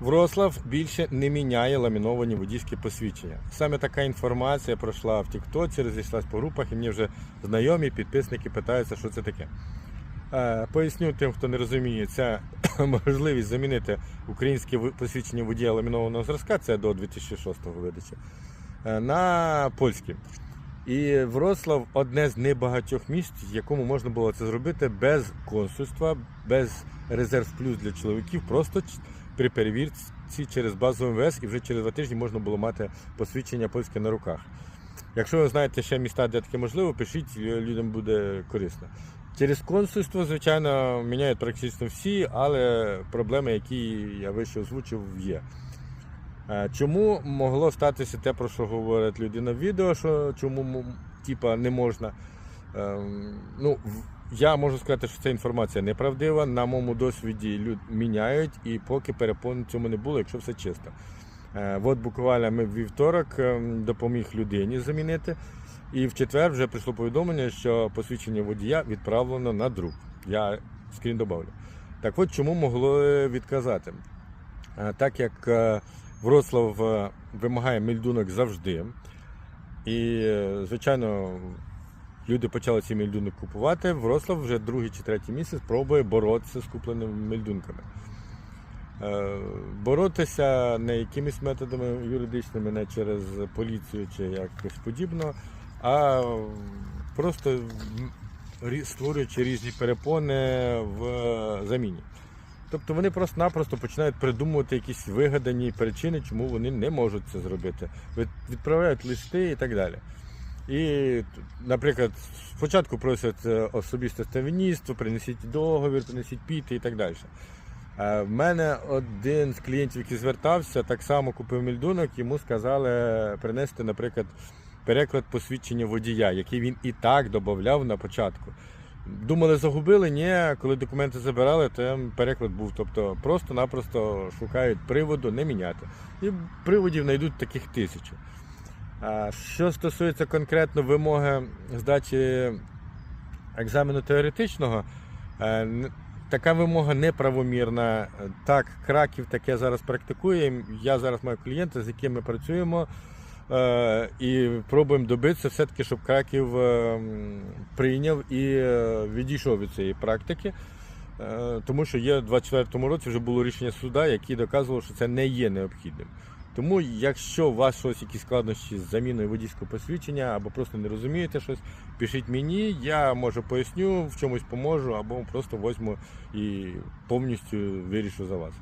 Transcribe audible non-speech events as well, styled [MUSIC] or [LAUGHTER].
Врослав більше не міняє ламіновані водійські посвідчення. Саме така інформація пройшла в Тіктоці, розійшлась по групах, і мені вже знайомі підписники питаються, що це таке. Е, Поясню тим, хто не розуміє, це [COUGHS] можливість замінити українське посвідчення водія ламінованого зразка, це до 2006 видачі, е, на польське. І Вроцлав одне з небагатьох місць, в якому можна було це зробити без консульства, без резерв плюс для чоловіків, просто при перевірці через базу МВС і вже через два тижні можна було мати посвідчення польське на руках. Якщо ви знаєте ще міста, де таке можливо, пишіть, людям буде корисно. Через консульство, звичайно, міняють практично всі, але проблеми, які я вище озвучив, є. Е, Чому могло статися те, про що говорить людина в відео, що чому типа, не можна? Ем, ну, я можу сказати, що ця інформація неправдива. На моєму досвіді люд міняють, і поки перепон цьому не було, якщо все чисто. Е, От буквально ми в вівторок ем, допоміг людині замінити. І в четвер вже прийшло повідомлення, що посвідчення водія відправлено на друк. Я скрін добавлю. Так от чому могло відказати? Е, Так як Вроцлав е, вимагає мільдунок завжди, і, е, звичайно, люди почали ці мільдунок купувати, Вроцлав вже другий чи третій місяць пробує боротися з купленими мільдунками. Е, Боротися не якимись методами юридичними, не через поліцію чи якось подібно, а просто створюючи різні перепони в заміні. Тобто вони просто-напросто починають придумувати якісь вигадані причини, чому вони не можуть це зробити. Відправляють листи і так далі. І, наприклад, спочатку просять е, особисте ставінніство, принесіть договір, принесіть піти і так далі. Е, В мене один з клієнтів, який звертався, так само купив мільдунок, йому сказали принести, наприклад, переклад посвідчення водія, який він і так додавав на початку. Думали, загубили? Ні, коли документи забирали, там переклад був. Тобто просто-напросто шукають приводу не міняти. І приводів знайдуть таких тисячу. А що стосується конкретно вимоги здачі екзамену теоретичного, е, така вимога неправомірна. Так, Краків таке зараз практикує. Я зараз маю клієнта, з яким ми працюємо. е, І пробуємо добитися все-таки, щоб Краків е, м, прийняв і е, відійшов від цієї практики. Е, Тому що є в 24-му році вже було рішення суда, яке доказувало, що це не є необхідним. Тому, якщо у вас щось, якісь складнощі з заміною водійського посвідчення, або просто не розумієте щось, пишіть мені, я може поясню, в чомусь поможу, або просто возьму і повністю вирішу за вас.